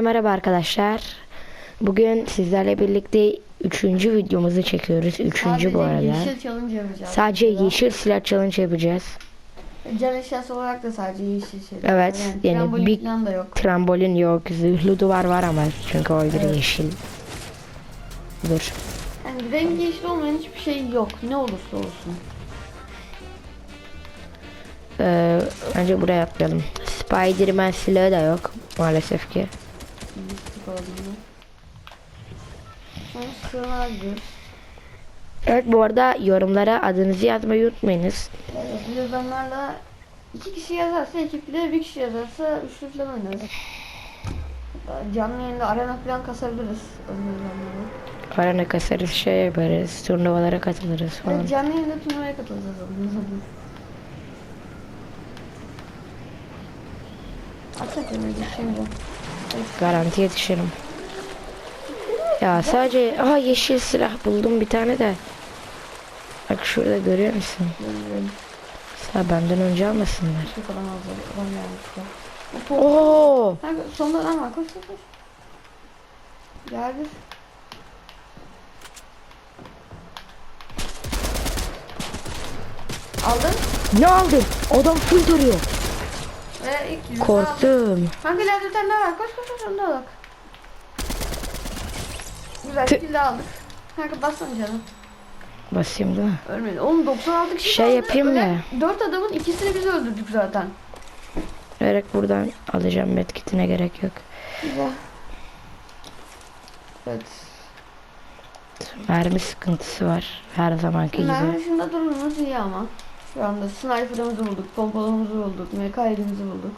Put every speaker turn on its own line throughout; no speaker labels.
Merhaba arkadaşlar. Bugün sizlerle birlikte üçüncü videomuzu çekiyoruz. Üçüncü bu arada.
yeşil challenge yapacağız.
Sadece
Burada.
yeşil silah challenge yapacağız.
Can eşyası olarak da sadece yeşil şey.
Evet, yani
trambolin
bir-
falan da yok.
Trambolin yok, zırhlı duvar var ama çünkü o
Evet.
yeşil. Dur.
Yani rengi yeşil olmayan hiçbir şey yok. Ne olursa olsun.
Ee, önce buraya atlayalım. Spiderman silahı da yok maalesef ki.
Mistik olduğunu. Sonra.
Evet bu arada yorumlara adınızı yazmayı unutmayınız.
Evet, biz adamlarla iki kişi yazarsa ekipte, bir kişi yazarsa üçlü falan oynarız. Canlı yayında arena falan kasabiliriz.
Arana kasarız, şey yaparız, turnuvalara katılırız falan.
Evet, canlı yayında turnuvaya katılacağız. Atsak öyle şimdi.
Garanti yetişirim. Ya sadece aha yeşil silah buldum bir tane de. Bak şurada görüyor musun? Sen benden önce almasınlar. Oo!
Koş koş. Geldi. Aldın.
Ne aldın? Adam full duruyor.
Ve ilk yüzü.
Korktum.
Bir tane daha var. Koş koş koş onu da bak. Güzel
Tü-
kill aldık. Kanka bassana canım.
Basayım değil mi?
Ölmedi. Oğlum 96 kişi
Şey yapayım mı?
4 adamın ikisini biz öldürdük zaten.
Vererek buradan alacağım medkitine gerek yok.
Güzel. Evet.
Mermi sıkıntısı var her zamanki gibi.
Mermi dışında durumumuz iyi ama. Şu anda sniper'ımızı bulduk, pompalımızı bulduk, MK7'mizi bulduk.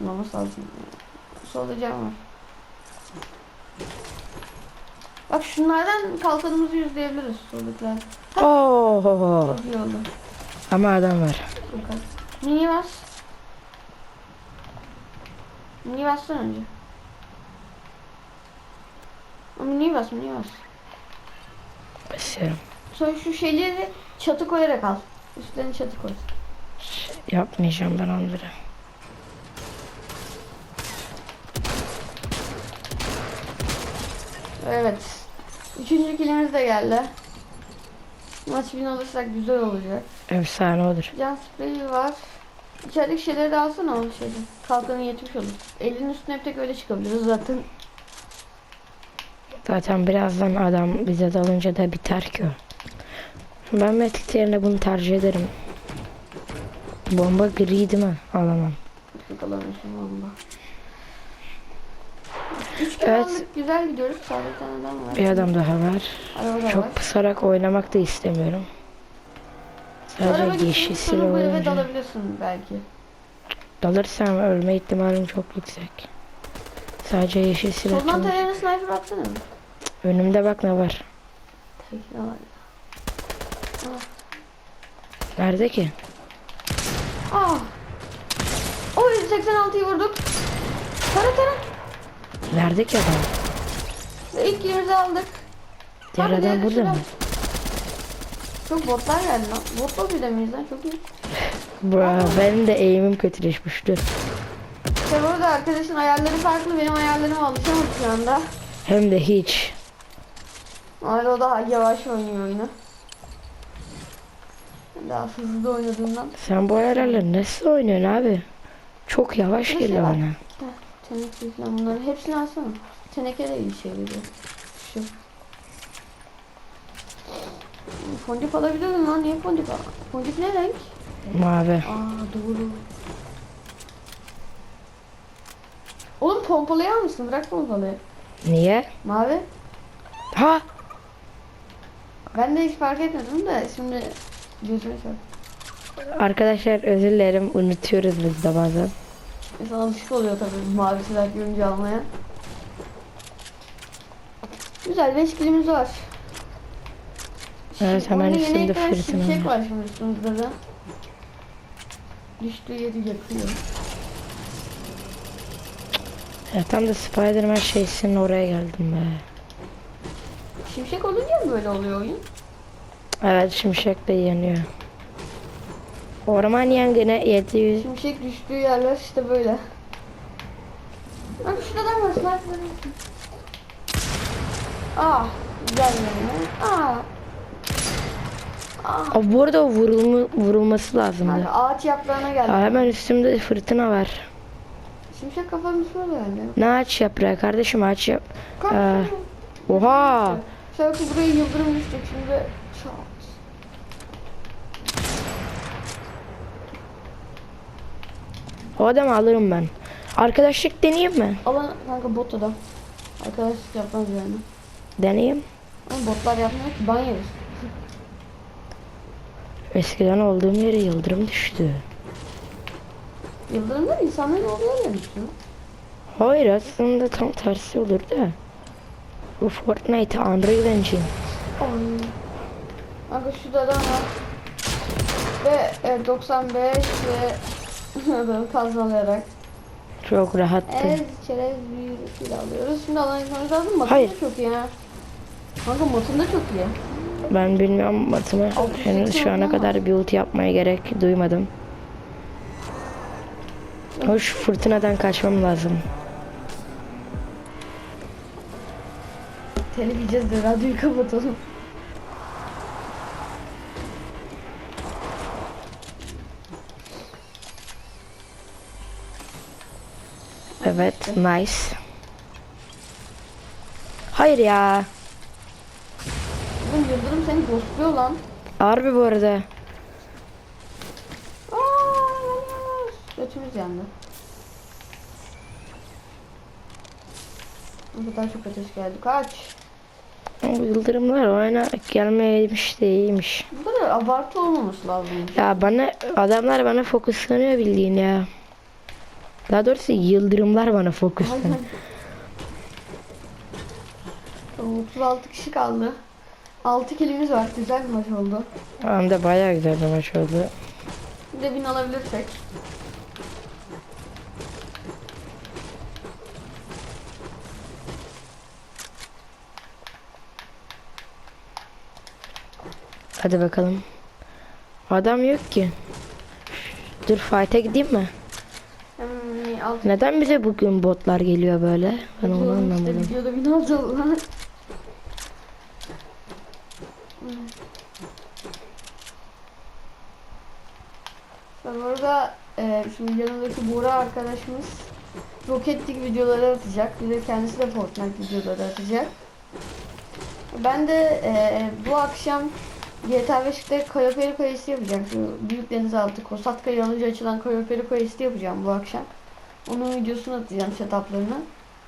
Bulmamız lazım. Solda cam var. Bak şunlardan kalkanımızı yüzleyebiliriz soldakiler.
Oo!
Çok iyi oldu.
Ama adam var.
Bakalım. Mini bas. Mini bassana önce. Mini bas, mini bas.
Basıyorum.
Sonra şu şeyleri çatı koyarak al. Üstlerine çatı koy.
Yapmayacağım ben onları.
Evet. Üçüncü kilimiz de geldi. Maç bin alırsak güzel olacak.
Efsane olur.
Can spreyi var. İçerideki şeyleri de alsana o şeyde. Kalkanı yetmiş olur. Elinin üstüne bir tek öyle çıkabiliriz zaten.
Zaten birazdan adam bize dalınca da biter ki o. Ben medkit yerine bunu tercih ederim. Bomba gri değil mi? Alamam.
Şu bomba. Üç
Evet.
Güzel gidiyoruz. Sağda bir tane adam var.
Bir adam daha var.
Araba da var.
Çok pısarak oynamak da istemiyorum.
Araba
Sadece
gitsin,
yeşil
sonra
silah
bu eve
olunca.
dalabilirsin belki.
Dalırsam ölme ihtimalim çok yüksek. Sadece yeşil silah
Soldan tarayana sniper baksana.
Önümde bak ne var.
Tekne var.
Nerede ki?
Ah! O 186'yı vurduk. Tara tara.
Nerede ki adam?
Ve ilk aldık.
Diğer
Abi,
adam burada mı?
Çok botlar geldi lan. Botla bir de miyiz lan? Çok iyi.
Bra, benim de eğimim kötüleşmişti.
İşte burada arkadaşın ayarları farklı. Benim ayarlarıma alışamadı şu anda.
Hem de hiç.
O daha yavaş oynuyor oyunu. Daha hızlı oynadığından.
Sen bu ayarlarla nasıl oynuyorsun abi? Çok yavaş
Nasıl
geliyor bana.
Teneke falan bunların hepsini alsana. Teneke de iyi şey veriyor. Şu. Fondip alabilirim lan. Niye fondip al? Fondip ne renk?
Mavi.
Aa doğru. Oğlum pompalıyı almışsın. Bırak pompalıyı.
Niye?
Mavi.
Ha!
Ben de hiç fark etmedim de şimdi çarptı.
Arkadaşlar özür dilerim unutuyoruz biz de bazen.
İnsan alışık oluyor tabii mavi silah görünce almaya. Güzel 5 kilimiz var.
Evet, hemen
eklenen
fırtına
Şimşek
var.
şimdi üstümüzde de. Düştüğü yeri yakıyor.
Ya tam da Spiderman şeysinin oraya geldim be.
Şimşek olunca mı böyle oluyor oyun?
Evet şimşek de yanıyor. Orman yangını 700
Şimşek düştüğü yerler işte böyle. Bak şurada adam var. Sniper'ın. Ah. Güzel yani. Ah. Ah.
Aa, bu arada vurulma, vurulması lazımdı.
Kanka ağaç yaprağına geldi.
Aa, hemen üstümde fırtına var.
Şimşek kafanın üstüne geldi.
Ne ağaç yaprağı kardeşim ağaç yap.
Kanka.
Aa. Oha.
Şarkı buraya yıldırım düşecek şimdi. Çat.
O adamı alırım ben. Arkadaşlık deneyeyim mi?
Alan kanka bot adam. Arkadaşlık yapmaz yani.
Deneyeyim.
Ama botlar yapmıyor ki ban yeriz.
Eskiden olduğum yere yıldırım düştü.
Yıldırımlar insanların olduğu yer düştü.
Hayır aslında tam tersi olur da. Bu Fortnite Unreal Engine.
Ay. Kanka şurada adam var. Ve e, 95 ve böyle kazmalayarak.
Çok rahattı.
Ez çerez bir fil alıyoruz. Şimdi alan insanı lazım. Matın
Hayır.
da çok iyi ha. Kanka matın da çok iyi.
Ben bilmiyorum matımı. Henüz şu ana kadar build yapmaya gerek duymadım. Hoş fırtınadan kaçmam lazım.
Telif yiyeceğiz de radyoyu kapatalım.
Evet, nice. Hayır ya.
Oğlum Yıldırım seni ghostluyor lan.
Harbi bu arada.
Aa, yanıyoruz. Götümüz yandı. Ne kadar çok ateş geldi. Kaç.
Bu yıldırımlar oyuna gelmeymiş de iyiymiş.
Bu kadar abartı olmaması lazım.
Ya bana adamlar bana fokuslanıyor bildiğin ya. Daha doğrusu yıldırımlar bana fokuslanıyor.
Aynen. Tamam, 36 kişi kaldı. 6 kilimiz var. Güzel bir maç oldu.
Hem de bayağı güzel bir maç oldu.
Bir de bin alabilirsek.
Hadi bakalım. Adam yok ki. Dur fight'e gideyim mi?
6
Neden bize bugün botlar geliyor böyle? Ben onu
işte
anlamadım.
videoda bin alacağız lan. Ben orada e, şimdi yanındaki Buğra arkadaşımız Rocket League videoları atacak. Bir de kendisi de Fortnite videoları atacak. Ben de e, bu akşam GTA 5'te Kayoperi kayısı yapacağım. Şu büyük denizaltı Kosatka'yı alınca açılan Kayoperi kayısı yapacağım bu akşam. Onun videosunu atacağım setuplarını.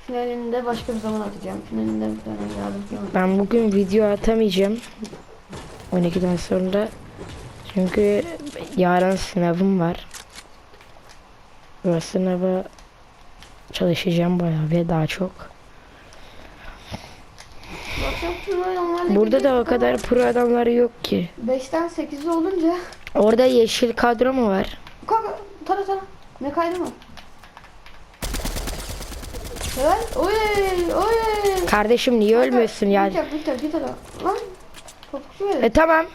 Finalini de başka bir zaman atacağım. Finalinde bir tane yardım
Ben bugün video atamayacağım. 12'den sonra. Çünkü yarın sınavım var. Ve sınava çalışacağım bayağı ve daha çok. Burada da o kadar pro adamları yok ki.
5'ten 8'e olunca
Orada yeşil kadro mu var?
Kanka tara tara. Ne kaydı mı? Helal. Oy oy.
Kardeşim niye ölmüyorsun ya?
Biter biter biter. Lan. Topukçu verin.
E tamam.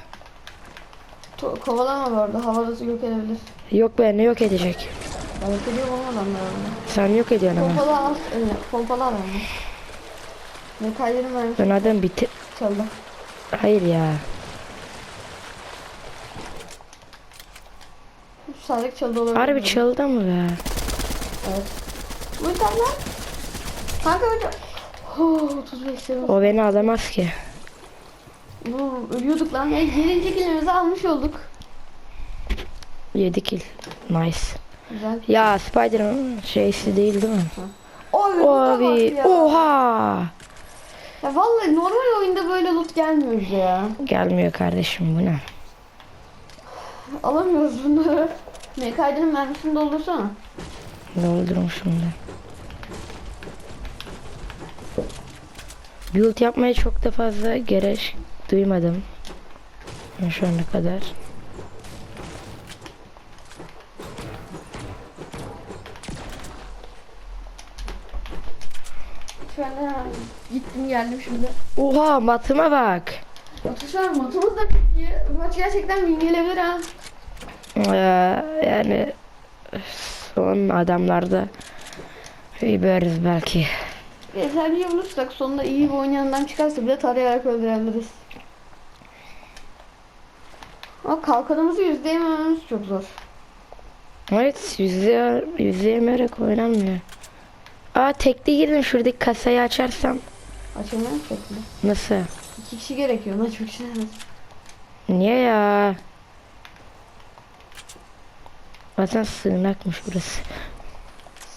To- kovalama bu arada. Havadası yok edebilir.
Yok be ne yok edecek.
Ben yok ediyorum ama adamlar orada.
Sen yok ediyorsun ama.
Pompalı al. eline, Pompalı al onu. Ne kaydını vermiş.
Ben adam bitir.
Çaldı.
Hayır ya.
Sadık çaldı olabilir.
Harbi çaldı mı be?
Evet. Bu tane lan. Kanka önce. Oh, 35 sene.
O beni alamaz ki.
Bu ölüyorduk lan. E, 7. kilimizi almış olduk.
7 kill. Nice.
Güzel.
Ya Spiderman şeysi değil değil mi?
Oy,
abi.
ya.
Oha.
Ya vallahi normal oyunda böyle loot gelmiyor bize ya.
Gelmiyor kardeşim bu ne?
Alamıyoruz bunları. Ne kaydının mermisini doldursana.
Doldurum şimdi. Build yapmaya çok da fazla gerek duymadım. Şu ana kadar.
Şu anda gittim geldim şimdi.
Oha matıma bak.
Arkadaşlar matımız da iyi. Maç gerçekten win gelebilir ha.
Ee, yani son adamlarda Überüz belki.
Yeterli olursak sonunda iyi bir oynayandan çıkarsa bile tarayarak öldürebiliriz. Ama kalkanımızı yüzleyemememiz çok zor.
Evet yüzeye, yüzleyemeyerek oynanmıyor. Aa tekli girdim şuradaki kasayı açarsam.
Açamıyorum şekilde.
Nasıl?
İki kişi gerekiyor. Ona çok şey.
Niye ya? Zaten sığınakmış burası.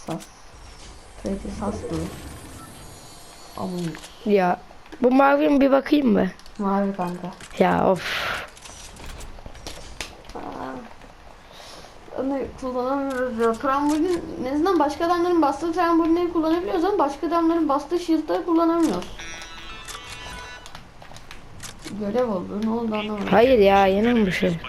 Sas. Fethi sas dolu. Amun.
Ya bu mavi mi bir bakayım mı?
Mavi kanka.
Ya of.
Onu kullanamıyoruz ya. Trambolin en azından başka adamların bastığı trambolinleri kullanabiliyoruz ama başka adamların bastığı shield'ları kullanamıyoruz. Görev oldu. Ne oldu anlamadım.
Hayır ya şey?
oldu.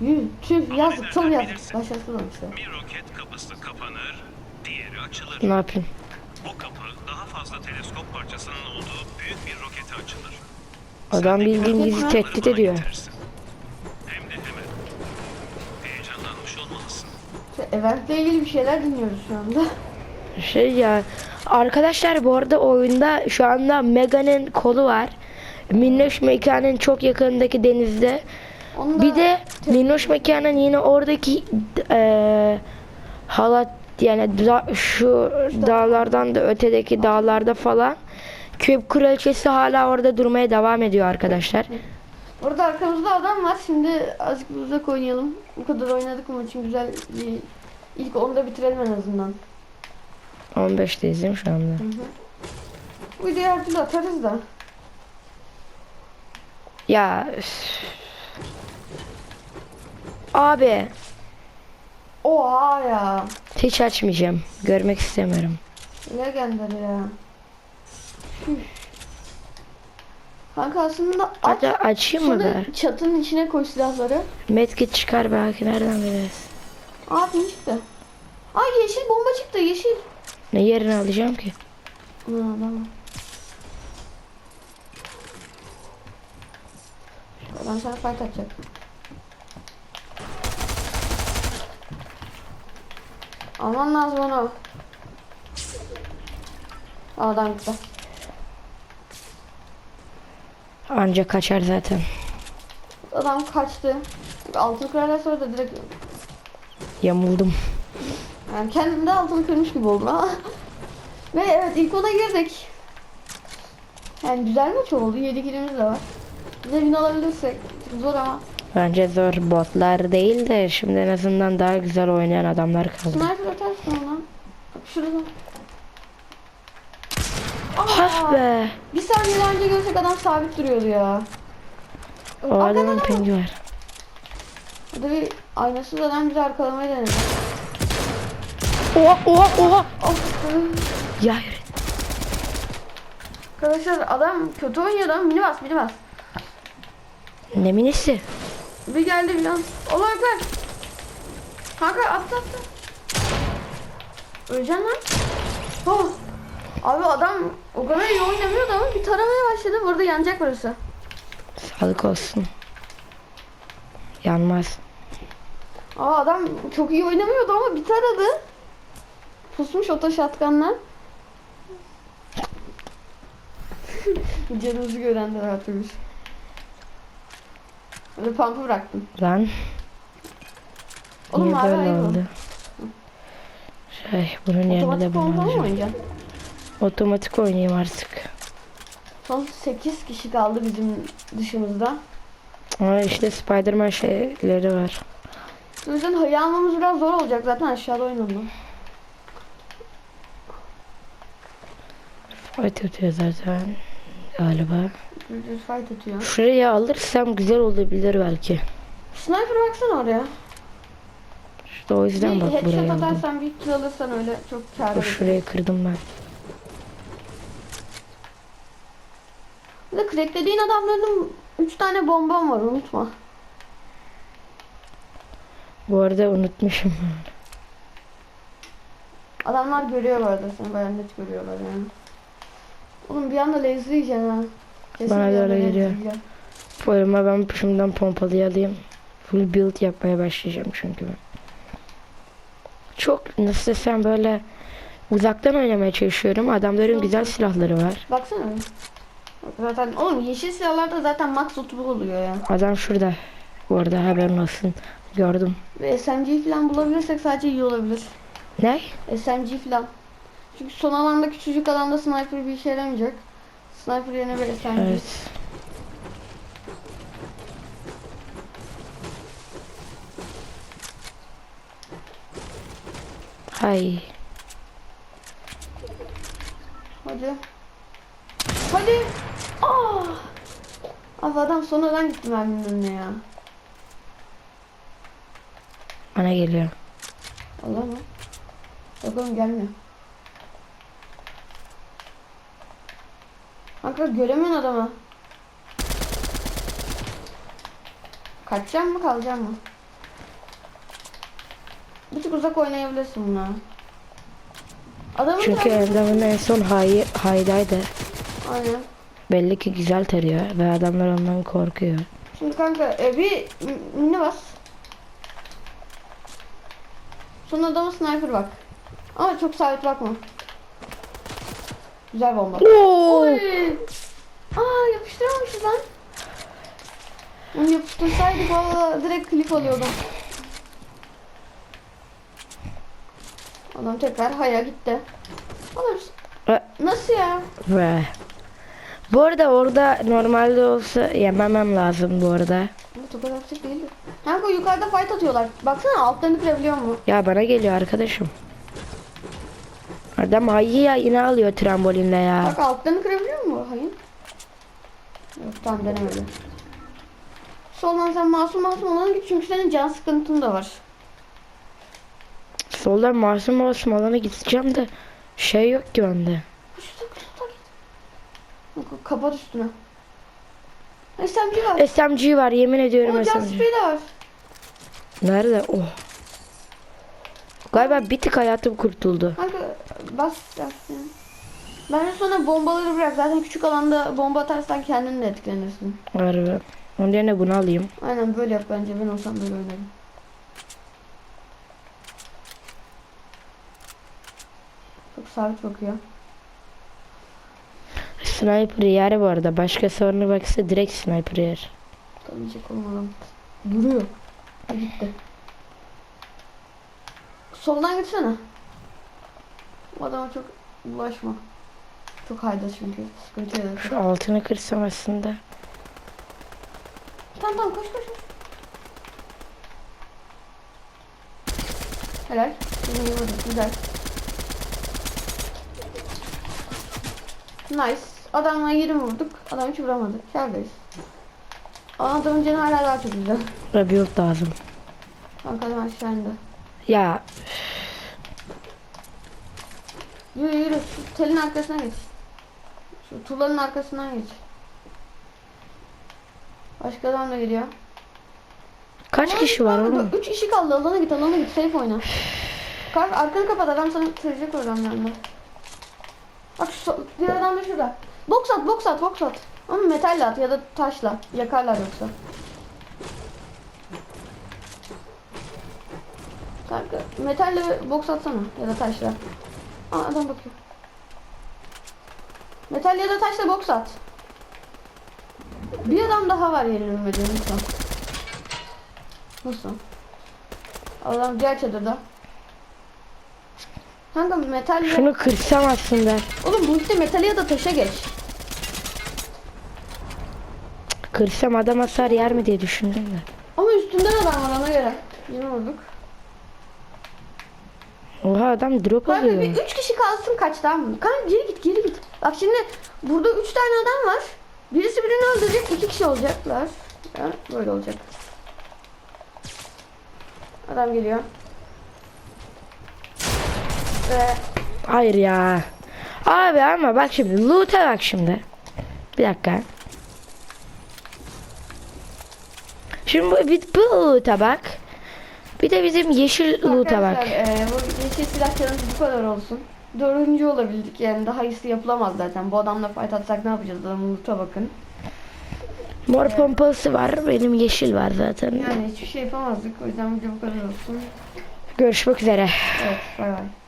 Yuh, tüh yazık. Çok yazık. Başarısız olmuşlar.
Bir roket kapısı kapanır, diğeri açılır.
Ne yapayım? Adam bildiğin bizi tehdit ediyor.
Gidersin. Hem de hemen. Heyecanlanmış olmalısın.
İşte Eventle ilgili bir şeyler dinliyoruz şu anda.
Şey ya arkadaşlar bu arada oyunda şu anda Mega'nın kolu var. Minnoş mekanın çok yakınındaki denizde. Bir de Minnoş mekanın yine oradaki eee halat yani da- şu dağlardan da ötedeki dağlarda falan Küp kraliçesi hala orada durmaya devam ediyor arkadaşlar.
Burada arkamızda adam var. Şimdi azıcık uzak oynayalım. Bu kadar oynadık mı için güzel bir ilk onda bitirelim en azından.
15'teyiz değil mi şu anda?
Hı hı. Bu videoyu her türlü atarız da.
Ya üf. Abi
Oha ya.
hiç açmayacağım. Görmek istemiyorum.
Legendary ya. Kanka aslında aç.
Hadi açayım mı ben?
çatının içine koy silahları.
Medkit çıkar belki nereden biliriz.
Aa pin çıktı. Aa yeşil bomba çıktı yeşil.
Ne yerini alacağım ki?
Adam. Şu Adam sana fight atacak. Alman lazım onu. Adam gitti.
Anca kaçar zaten.
Adam kaçtı. Altın kırarlar sonra da direkt
Yamuldum.
yani kendimde altını kırmış gibi oldum ama. Ve evet ilk ona girdik. Yani güzel maç oldu. 7 kilimiz de var. Win alabilirsek. Zor ama.
Bence zor botlar değil de şimdi en azından daha güzel oynayan adamlar kaldı.
Sniper atarsın ona. Şurada.
Ah be.
Bir saniye önce görsek adam sabit duruyordu ya.
O
Arkadan
adamın
ama.
pingi var.
Burada bir aynasız adam bizi arkalamayı denedi.
Oha oha oha. Ya yürü.
Arkadaşlar adam kötü oynuyordu ama mini bas mini bas.
Ne minisi?
Bir geldi bir an. Allah ekber. Kanka atla atla. Öleceksin lan. Oh. Abi adam o kadar iyi oynamıyordu ama bir taramaya başladı. Burada yanacak burası.
Sağlık olsun. Yanmaz.
Aa adam çok iyi oynamıyordu ama bir taradı. Pusmuş oto şatkanla. Canımızı gören de rahatmış. Öyle pump'ı bıraktım.
Lan.
Oğlum
Niye böyle oldu? Şey bunun yerine de bunu alacağım. Otomatik oynayayım artık.
Son 8 kişi kaldı bizim dışımızda.
Ama işte Spiderman şeyleri var.
O yüzden hayı almamız biraz zor olacak zaten aşağıda oynandı.
Fight atıyor zaten. Galiba.
Düz fight atıyor.
Şuraya alırsam güzel olabilir belki.
Sniper baksana oraya.
İşte o yüzden
bir
bak
headshot
buraya aldım.
atarsan bir kill alırsan öyle çok kâr
şurayı kırdım ben.
De cracklediğin adamların 3 tane bombam var unutma.
Bu arada unutmuşum.
Adamlar görüyor bu arada seni bayağı net görüyorlar yani. Oğlum bir anda laser yiyeceksin ha. Kesin
Bana
bir
da
anda
öyle
laser
geliyor.
yiyeceksin.
Forma ben şundan pompalıyı alayım. Full build yapmaya başlayacağım çünkü ben. Çok nasıl desem böyle Uzaktan oynamaya çalışıyorum. Adamların güzel silahları var.
Baksana. Zaten oğlum yeşil silahlarda zaten max 30 oluyor ya.
Adam şurada. Bu arada haberin olsun. Gördüm.
Ve SMG falan bulabilirsek sadece iyi olabilir.
Ne?
SMG falan. Çünkü son alanda küçücük alanda sniper bir işe yaramayacak. Sniper yerine bir SMG.
Evet. Hay.
Hadi. Hadi. Aa! Abi adam sonradan gitti merminin önüne ya.
Bana geliyor.
Allah mı? Bakalım gelmiyor. Kanka göremiyorsun adamı. Kaçacak mı kalacak mı? Bir tık uzak oynayabilirsin buna. Adamın
Çünkü adamın en son hay haydaydı.
Aynen.
Belli ki güzel tarıyor ve adamlar ondan korkuyor.
Şimdi kanka e, bir mini bas. Son adama sniper bak. Ama çok sabit bakma. Güzel bomba.
Oo!
Oy! Aa yapıştıramamışız lan. Onu yapıştırsaydık valla direkt klip alıyordum. Adam tekrar haya gitti.
Ve-
Nasıl ya?
Ve bu arada orada normalde olsa yememem lazım bu arada.
Bu kadar yüksek değildi. Kanka yukarıda fight atıyorlar. Baksana altlarını kırabiliyor mu?
Ya bana geliyor arkadaşım. Adam hayı ya yine alıyor trambolinle ya.
Bak altlarını kırabiliyor mu? Hayır. Yok tam denemedi. Soldan sen masum masum olana git çünkü senin can sıkıntın da var.
Soldan masum masum alana gideceğim de şey yok ki bende.
Şu tak şu tak. Yok, Kapat üstüne. SMG var.
SMG var yemin ediyorum
O can
SMG.
sprey de var.
Nerede? Oh. Galiba bir tık hayatım kurtuldu.
Kanka bas bas. ya. Bence sonra bombaları bırak. Zaten küçük alanda bomba atarsan kendin de etkilenirsin.
Harbi. Onun yerine bunu alayım.
Aynen böyle yap bence. Ben olsam böyle oynarım. Çok sabit bakıyor.
Sniper yer bu arada. Başka sorunu baksa direkt sniper yer.
Tanıyacak olmadan. Duruyor. Ha, gitti. Soldan gitsene. Bu adama çok bulaşma. Çok hayda çünkü. Sıkıntı yaratır.
Şu altını kırsam aslında.
Tamam tamam koş koş. koş. Helal. Güzel. Nice. Adamla 20 vurduk. Adam hiç vuramadı. Kârdayız. Ama adamın canı hala daha çok güzel.
Rebuild lazım.
Kanka adam aşağı indi.
Ya
Yürü yürü. Şu telin arkasına geç. Şu tuğlanın arkasından geç. Başka adam da geliyor.
kaç kişi var oğlum?
3 kişi kaldı. Alana git alana git. Safe oyna. Kalk arkanı kapat. Adam sana sürecek oradan yanında. Bak şu diğer adam da şurada. Box at box at box at. Ama metalle at ya da taşla. Yakarlar yoksa. Kanka metalle box atsana ya da taşla. Aa adam bakıyor. Metal ya da taşla box at. Bir adam daha var yenilmedi lütfen. Nasıl? Adam diğer çadırda. Kanka metal.
Şunu kırsam aslında.
Oğlum bu işte metal ya da taşa geç.
Kırsam adam hasar yer mi diye düşündüm de.
Ama üstünden adam var ona göre. Yine vurduk.
Oha adam drop
Kanka bir
alıyor.
üç kişi kalsın kaç tamam mı? Kanka geri git geri git. Bak şimdi burada üç tane adam var. Birisi birini öldürecek iki kişi olacaklar. Ya, böyle olacak. Adam geliyor. Ve
Hayır ya. Abi ama bak şimdi loot'a bak şimdi. Bir dakika. Şimdi bir, bu loot'a bak. Bir de bizim yeşil loot'a bak.
Arkadaşlar e, bu yeşil silah challenge bu kadar olsun. Dördüncü olabildik yani daha iyisi yapılamaz zaten. Bu adamla fight atsak ne yapacağız adamın loot'a bakın.
Mor pompalısı var. Benim yeşil var zaten.
Yani hiçbir şey yapamazdık o yüzden video bu kadar olsun.
Görüşmek üzere.
Evet bay bay.